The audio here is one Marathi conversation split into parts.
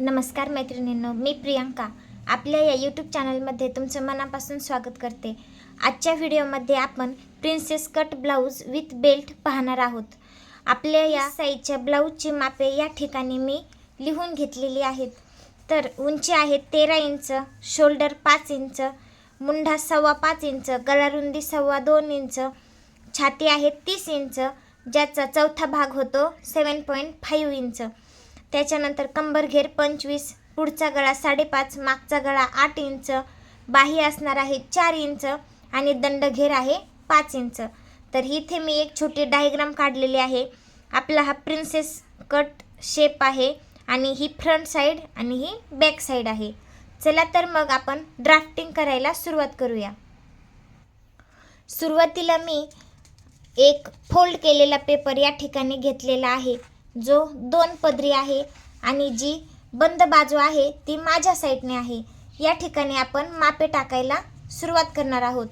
नमस्कार मैत्रिणींनो मी प्रियंका. आपल्या या यूट्यूब चॅनलमध्ये तुमचं मनापासून स्वागत करते. आजच्या व्हिडिओमध्ये आपण princess cut blouse with belt पाहणार आहोत. आपल्या या साईजच्या ब्लाऊजची मापे या ठिकाणी मी लिहून घेतलेली आहेत. तर उंची आहे तेरा इंच शोल्डर पाच इंच मुंढा सव्वा पाच इंच गळारुंदी सव्वा दोन इंच छाती आहे तीस इंच ज्याचा चौथा भाग होतो सेवन पॉईंट फाईव्ह इंच. त्याच्यानंतर कंबर घेर पंचवीस पुढचा गळा साडेपाच मागचा गळा आठ इंच बाही असणार आहे चार इंच आणि दंडघेर आहे पाच इंच. तर इथे मी एक छोटी डायग्राम काढलेली आहे. आपला हा प्रिन्सेस कट शेप आहे आणि ही फ्रंट साईड आणि ही बॅक साईड आहे. चला तर मग आपण ड्राफ्टिंग करायला सुरुवात करूया. सुरुवातीला मी एक फोल्ड केलेला पेपर या ठिकाणी घेतलेला आहे. जो दोन पदरी आहे आणि जी बंद बाजू आहे ती माझ्या साईडने आहे. या ठिकाणी आपण मापे टाकायला सुरुवात करणार आहोत.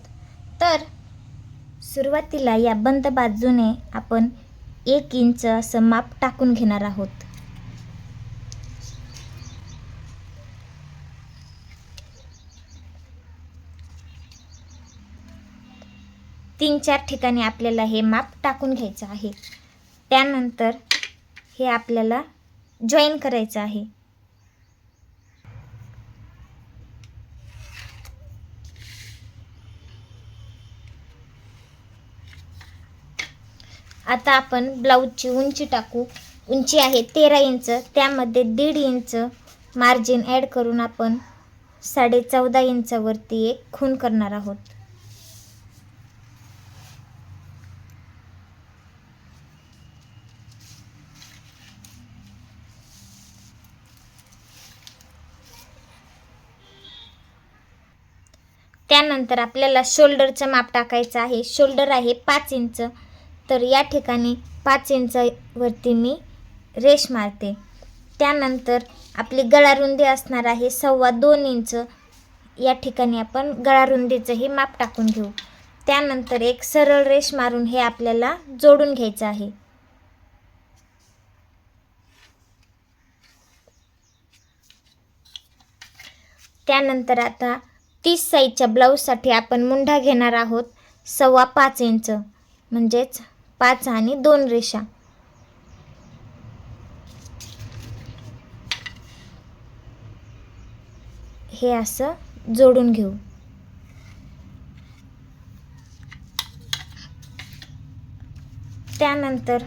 तर सुरुवातीला या बंद बाजूने आपण एक इंच असं माप टाकून घेणार आहोत. तीन चार ठिकाणी आपल्याला हे माप टाकून घ्यायचं आहे. त्यानंतर हे आपल्याला जॉईन करायचं आहे. आता आपण ब्लाऊजची उंची टाकू. उंची आहे तेरा इंच. त्यामध्ये दीड इंच मार्जिन ॲड करून आपण साडे चौदा इंचावरती एक खून करणार आहोत. त्यानंतर आपल्याला शोल्डरचं माप टाकायचं आहे. शोल्डर आहे पाच इंच. तर या ठिकाणी पाच इंचावरती मी रेश मारते. त्यानंतर आपली गळारुंदी असणार आहे सव्वा दोन इंच. या ठिकाणी आपण गळारुंदीचंही माप टाकून घेऊ. त्यानंतर एक सरळ रेश मारून हे आपल्याला जोडून घ्यायचं आहे. त्यानंतर आता तीस साईजच्या ब्लाऊजसाठी आपण मुंढा घेणार आहोत. सव्वा पाच इंच म्हणजेच पाच आणि दोन रेषा. हे असं जोडून घेऊ. त्यानंतर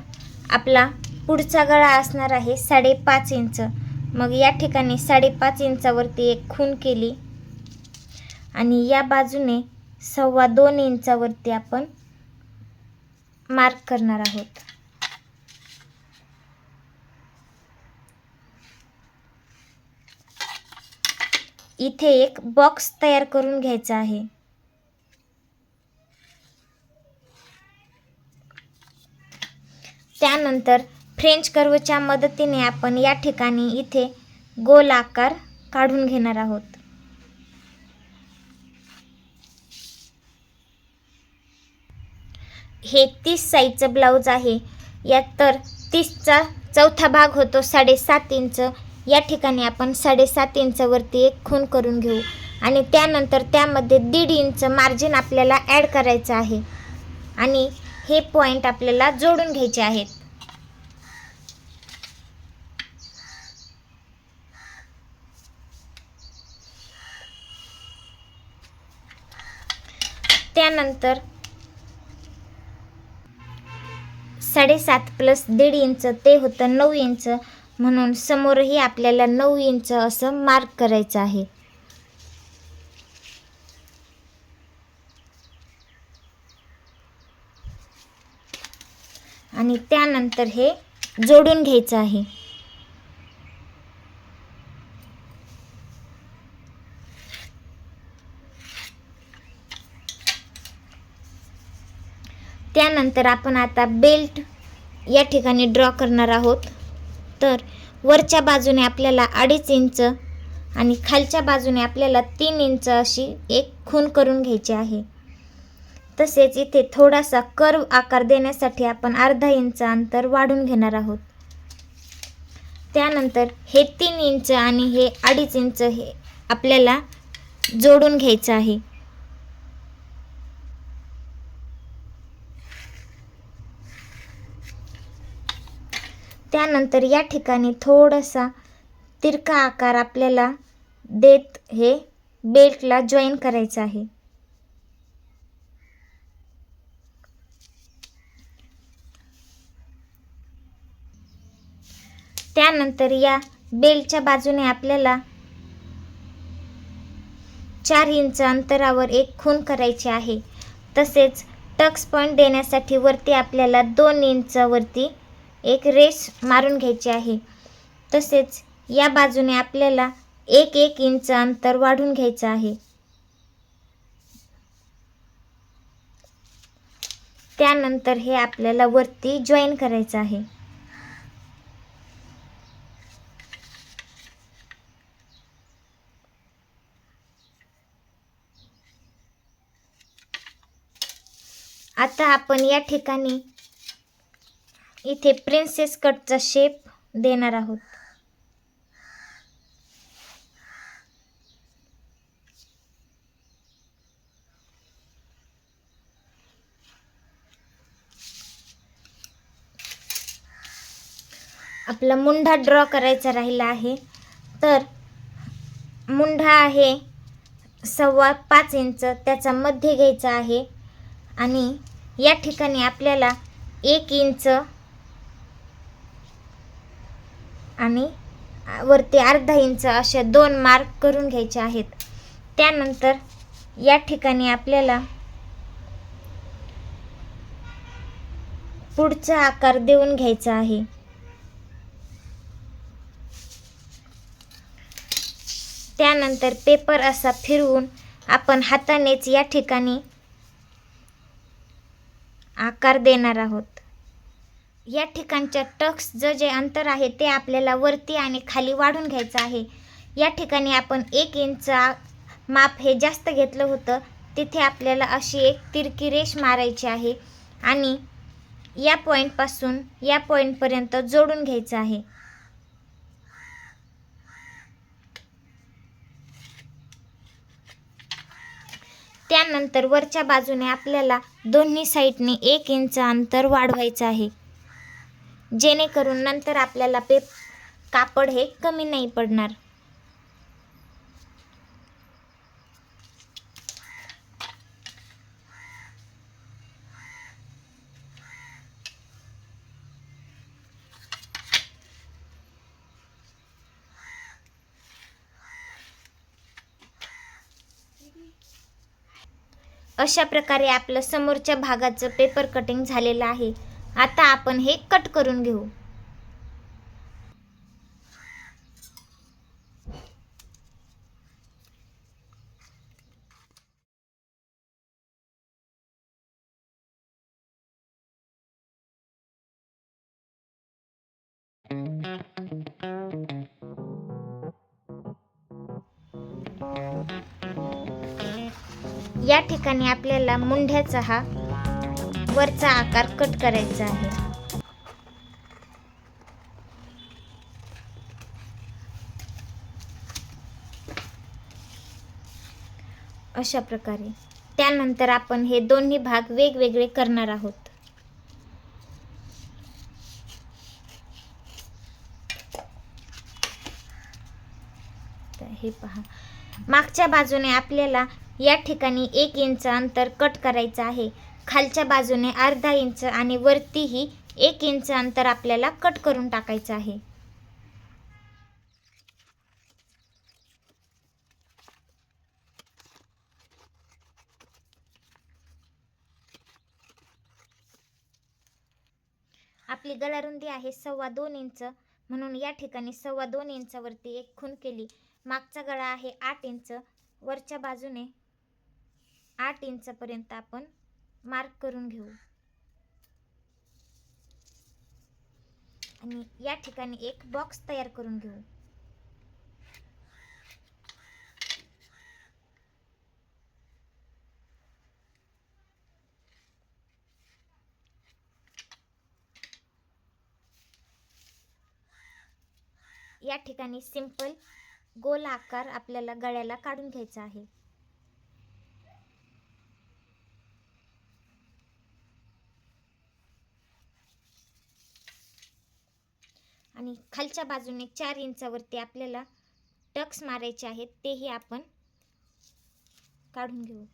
आपला पुढचा गळा असणार आहे साडेपाच इंच. मग या ठिकाणी साडेपाच इंचावरती एक खून केली. आणि या बाजूने सव्वा दोन इंचावरती आपण मार्क करणार आहोत. इथे एक बॉक्स तयार करून घ्यायचा आहे. त्यानंतर फ्रेंच कर्वच्या मदतीने आपण या ठिकाणी इथे गोल आकार काढून घेणार आहोत. हे तीस साईजचं ब्लाऊज आहे. यात तर तीसचा चौथा भाग होतो साडेसात इंच या ठिकाणी आपण साडेसात इंचवरती एक खून करून घेऊ. आणि त्यानंतर त्यामध्ये दीड इंच मार्जिन आपल्याला ॲड करायचं आहे. आणि हे पॉईंट आपल्याला जोडून घ्यायचे आहेत. त्यानंतर साडेसात प्लस दीड इंच ते होतं नऊ इंच म्हणून समोरही आपल्याला नऊ इंच असं मार्क करायचं आहे. आणि त्यानंतर हे जोडून घ्यायचं आहे. त्यानंतर आपण आता बेल्ट या ठिकाणी ड्रॉ करणार आहोत. तर वरच्या बाजूने आपल्याला अडीच इंच आणि खालच्या बाजूने आपल्याला तीन इंच अशी एक खून करून घ्यायची आहे. तसेच इथे थोडासा कर्व आकार देण्यासाठी आपण अर्धा इंच अंतर वाढून घेणार आहोत. त्यानंतर हे तीन इंच आणि हे अडीच इंच हे आपल्याला जोडून घ्यायचं आहे. त्यानंतर या ठिकाणी थोडासा तिरका आकार आपल्याला देत हे बेल्टला जॉईन करायचं आहे. त्यानंतर या बेल्टच्या बाजूने आपल्याला चार इंच अंतरावर एक खून करायची आहे. तसेच टक्स पॉईंट देण्यासाठी वरती आपल्याला दोन इंचावरती एक रेस मारून घ्यायची आहे. तसेच या बाजूने आपल्याला एक एक इंच अंतर वाढून घ्यायचं आहे. त्यानंतर हे आपल्याला वरती जॉईन करायचं आहे. आता आपण या ठिकाणी इथे प्रिन्सेस कटचा शेप देणार आहोत. आपला मुंढा ड्रॉ करायचा राहिला आहे. तर मुंढा आहे सव्वा पाच इंच त्याचा मध्य घ्यायचा आहे. आणि या ठिकाणी आपल्याला एक इंच आणि वरती अर्धा इंच अशा दोन मार्क करून घ्यायचे आहेत. त्यानंतर या ठिकाणी आपल्याला पुढचा आकार देऊन घ्यायचा आहे. त्यानंतर पेपर असा फिरवून आपण हातानेच या ठिकाणी आकार देणार आहोत. या ठिकाणच्या टक्सचं जे अंतर आहे ते आपल्याला वरती आणि खाली वाढून घ्यायचं आहे. या ठिकाणी आपण एक इंच माप हे जास्त घेतलं होतं. तिथे आपल्याला अशी एक तिरकी रेष मारायची आहे आणि या पॉईंटपासून या पॉईंटपर्यंत जोडून घ्यायचं आहे. त्यानंतर वरच्या बाजूने आपल्याला दोन्ही साईडने एक इंच अंतर वाढवायचं आहे. जेणेकरून नंतर आपल्याला पेप कापड हे कमी नाही पडणार. अशा प्रकारे आपलं समोरच्या भागाचं पेपर कटिंग झालेलं आहे. आता आपण हे कट करून घेऊ. या ठिकाणी आपल्याला मुंढ्याचा हा वरचा आकार कट करायचा आहे. अशा प्रकारे. त्यानंतर आपण हे दोन्ही भाग वेगवेगळे करणार आहोत. हे पहा. मागच्या बाजूने आपल्याला या ठिकाणी एक इंच अंतर कट करायचं आहे. खालच्या बाजूने अर्धा इंच आणि वरतीही एक इंच अंतर आपल्याला कट करून टाकायचं आहे. आपली गळारुंदी आहे सव्वा दोन इंच म्हणून या ठिकाणी सव्वा दोन इंचावरती एक खून केली. मागचा गळा आहे आठ इंच वरच्या बाजूने आठ इंचपर्यंत आपण मार्क करून घेऊ. आणि या ठिकाणी एक बॉक्स तयार करून घेऊ. या ठिकाणी सिंपल गोल आकार आपल्याला गळ्याला काढून घ्यायचा आहे. आणि खालच्या बाजूने चार इंचावरती आपल्याला टक्स मारायचे आहेत तेही आपण काढून घेऊ.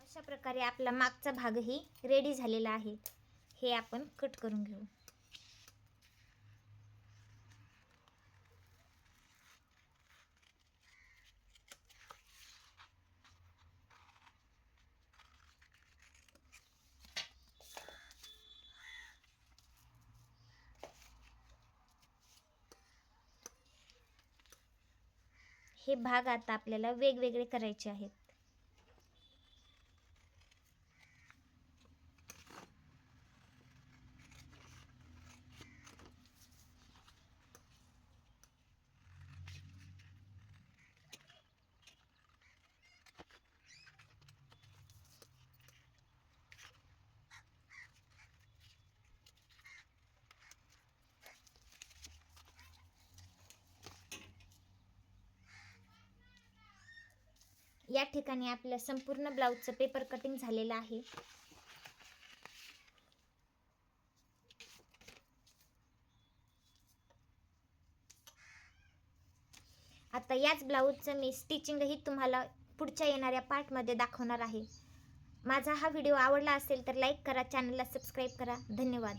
अशा प्रकारे आपला मागचा भागही रेडी झालेला आहे. हे आपण कट करून घेऊ. हे भाग आता आपल्याला वेगवेगळे करायचे आहेत. या ठिकाणी आपल्या संपूर्ण ब्लाऊजचं पेपर कटिंग झालेलं आहे. आता याच ब्लाऊजचं मी स्टिचिंगही तुम्हाला पुढच्या येणाऱ्या पार्टमध्ये दाखवणार आहे. माझा हा व्हिडिओ आवडला असेल तर लाईक करा चॅनलला सबस्क्राईब करा. धन्यवाद.